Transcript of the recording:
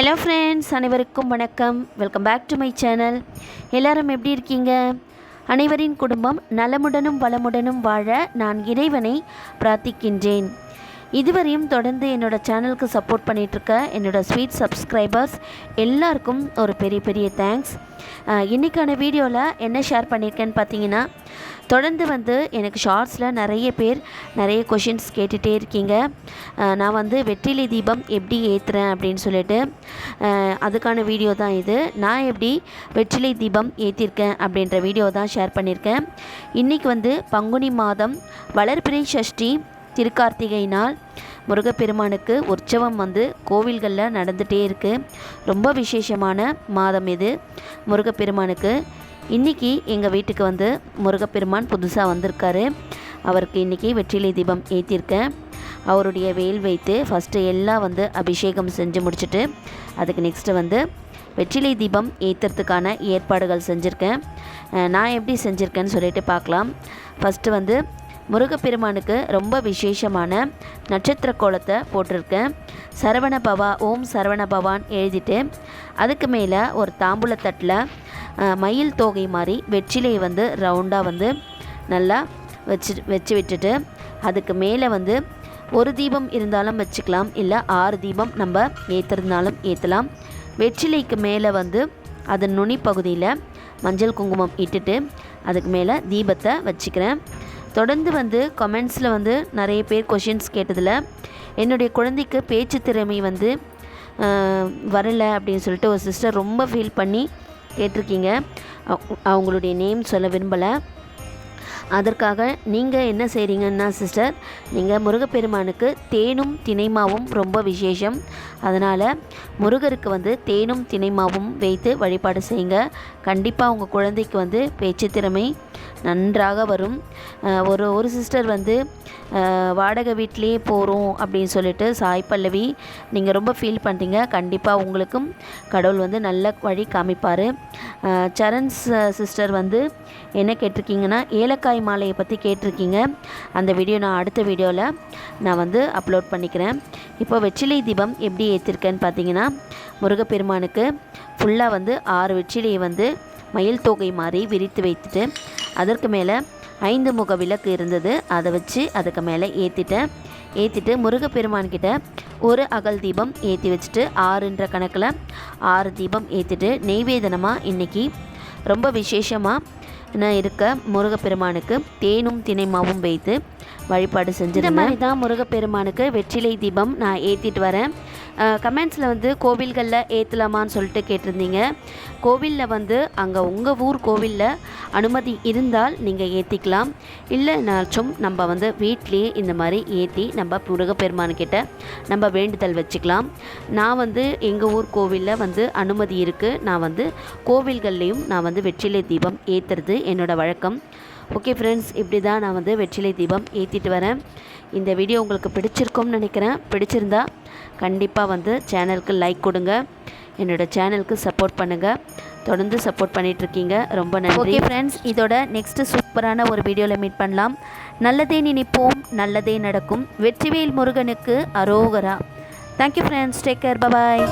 Hello friends அனைவருக்கும் வணக்கம். Welcome back to my channel எல்லாரும் எப்படி இருக்கீங்க? அனைவரின் குடும்பம் நலமுடனும் வளமுடனும் வாழ நான் இறைவனை பிரார்த்திக்கின்றேன். இதுவரையும் தொடர்ந்து என்னோட சேனலுக்கு சப்போர்ட் பண்ணிகிட்ருக்க என்னோடய ஸ்வீட் சப்ஸ்கிரைபர்ஸ் எல்லாருக்கும் ஒரு பெரிய பெரிய தேங்க்ஸ் இன்றைக்கான வீடியோவில் என்ன ஷேர் பண்ணியிருக்கேன்னு பார்த்தீங்கன்னா தொடர்ந்து வந்து எனக்கு ஷார்ட்ஸில் நிறைய பேர் நிறைய கொஷின்ஸ் கேட்டுகிட்டே இருக்கீங்க. நான் வந்து வெற்றிலை தீபம் எப்படி ஏற்றுறேன் அப்படின்னு சொல்லிட்டு அதுக்கான வீடியோ தான் இது. நான் எப்படி வெற்றிலை தீபம் ஏற்றிருக்கேன் அப்படின்ற வீடியோ தான் ஷேர் பண்ணியிருக்கேன் இன்றைக்கி வந்து பங்குனி மாதம் வளர்பிறை சஷ்டி திருக்கார்த்திகை நாள் முருகப்பெருமானுக்கு உற்சவம் வந்து கோவில்களில் நடந்துகிட்டே இருக்குது ரொம்ப விசேஷமான மாதம் இது. முருகப்பெருமானுக்கு இன்றைக்கி எங்கள் வீட்டுக்கு வந்து முருகப்பெருமான் புதுசாக வந்திருக்காரு. அவருக்கு இன்றைக்கி வெற்றிலை தீபம் ஏற்றிருக்கேன் அவருடைய வேல் வைத்து ஃபஸ்ட்டு எல்லாம் வந்து அபிஷேகம் செஞ்சு முடிச்சுட்டு அதுக்கு நெக்ஸ்ட்டு வந்து வெற்றிலை தீபம் ஏற்றுறதுக்கான ஏற்பாடுகள் செஞ்சுருக்கேன் நான் எப்படி செஞ்சுருக்கேன்னு சொல்லிட்டு பார்க்கலாம். ஃபஸ்ட்டு வந்து முருகப்பெருமானுக்கு ரொம்ப விசேஷமான நட்சத்திர கோலத்தை போட்டிருக்கேன். சரவண பவா ஓம் சரவண பவான் எழுதிட்டு அதுக்கு மேலே ஒரு தாம்பூலத்தட்டில் மயில் தோகை மாதிரி வெற்றிலை வந்து ரவுண்டாக வந்து நல்லா வச்சு வச்சு விட்டுட்டு அதுக்கு மேலே வந்து ஒரு தீபம் இருந்தாலும் வச்சுக்கலாம் இல்லை ஆறு தீபம் நம்ம ஏற்றுறதுனாலும் ஏற்றலாம் வெற்றிலைக்கு மேலே வந்து அதன் நுனி பகுதியில் மஞ்சள் குங்குமம் இட்டுட்டு அதுக்கு மேலே தீபத்தை வச்சுக்கிறேன். தொடர்ந்து வந்து கமெண்ட்ஸில் வந்து நிறைய பேர் கொஷின்ஸ் கேட்டதில் என்னுடைய குழந்தைக்கு பேச்சு திறமை வந்து வரலை அப்படின்னு சொல்லிட்டு ஒரு சிஸ்டர் ரொம்ப ஃபீல் பண்ணி கேட்டிருக்கீங்க. அவங்களுடைய நேம் சொல்ல விரும்பலை. அதற்காக நீங்கள் என்ன செய்கிறீங்கன்னா சிஸ்டர் நீங்கள் முருகப்பெருமானுக்கு தேனும் தினைமாவும் ரொம்ப விசேஷம். அதனால் முருகருக்கு வந்து தேனும் தினைமாவும் வைத்து வழிபாடு செய்யுங்க. கண்டிப்பாக உங்கள் குழந்தைக்கு வந்து பேச்சு திறமை நன்றாக வரும். ஒரு ஒரு சிஸ்டர் வந்து வாடகை வீட்டிலேயே போகிறோம் அப்படின்னு சொல்லிட்டு சாய் பல்லவி நீங்கள் ரொம்ப ஃபீல் பண்ணுறீங்க கண்டிப்பாக உங்களுக்கும் கடவுள் வந்து நல்ல வழி காமிப்பார். சரண்ஸ் சிஸ்டர் வந்து என்ன கேட்டிருக்கீங்கன்னா ஏலக்காய் மாலையை பற்றி கேட்டிருக்கீங்க. அந்த வீடியோ நான் அடுத்த வீடியோவில் நான் வந்து அப்லோட் பண்ணிக்கிறேன். இப்போ வெற்றிலை தீபம் எப்படி ஏற்றிருக்கேன்னு பார்த்தீங்கன்னா முருகப்பெருமானுக்கு ஃபுல்லாக வந்து ஆறு வெற்றிலையை வந்து மயில் தொகை மாதிரி விரித்து வைத்துட்டு அதற்கு மேலே ஐந்து முக விளக்கு இருந்தது. அதை வச்சு அதுக்கு மேலே ஏற்றிட்டேன் ஏற்றிட்டு முருகப்பெருமான்கிட்ட ஒரு அகல் தீபம் ஏற்றி வச்சுட்டு ஆறுன்ற கணக்கில் ஆறு தீபம் ஏற்றிட்டு நெய்வேதனமாக இன்றைக்கி ரொம்ப விசேஷமாக இருக்க முருகப்பெருமானுக்கு தேனும் தினைமாவும் வைத்து வழிபாடு செஞ்சது மாதிரி தான் முருகப்பெருமானுக்கு வெற்றிலை தீபம் நான் ஏற்றிட்டு வரேன். கமெண்ட்ஸில் வந்து கோவில்களில் ஏற்றலாமான்னு சொல்லிட்டு கேட்டிருந்தீங்க. கோவிலில் வந்து அங்கே உங்கள் ஊர் கோவிலில் அனுமதி இருந்தால் நீங்கள் ஏற்றிக்கலாம் இல்லைனாச்சும் நம்ம வந்து வீட்லேயே இந்த மாதிரி ஏற்றி நம்ம முருகப்பெருமான்கிட்ட நம்ம வேண்டுதல் வச்சுக்கலாம். நான் வந்து எங்கள் ஊர் கோவிலில் வந்து அனுமதி இருக்குது நான் வந்து கோவில்கள்லேயும் நான் வந்து வெற்றிலை தீபம் ஏற்றுறது என்னோடய வழக்கம். ஓகே ஃப்ரெண்ட்ஸ் இப்படி தான் நான் வந்து வெற்றிலை தீபம் ஏற்றிட்டு வரேன். இந்த வீடியோ உங்களுக்கு பிடிச்சிருக்கும்னு நினைக்கிறேன். பிடிச்சிருந்தா கண்டிப்பாக வந்து சேனலுக்கு லைக் கொடுங்க. என்னோடய சேனலுக்கு சப்போர்ட் பண்ணுங்கள் தொடர்ந்து சப்போர்ட் பண்ணிகிட்ருக்கீங்க ரொம்ப நன்றி. ஓகே ஃப்ரெண்ட்ஸ் இதோட நெக்ஸ்ட்டு சூப்பரான ஒரு வீடியோவில் மீட் பண்ணலாம். நல்லதே நினைப்போம் நல்லதே நடக்கும். வெற்றிவேல் முருகனுக்கு அரோகரா. Thank you friends take care bye bye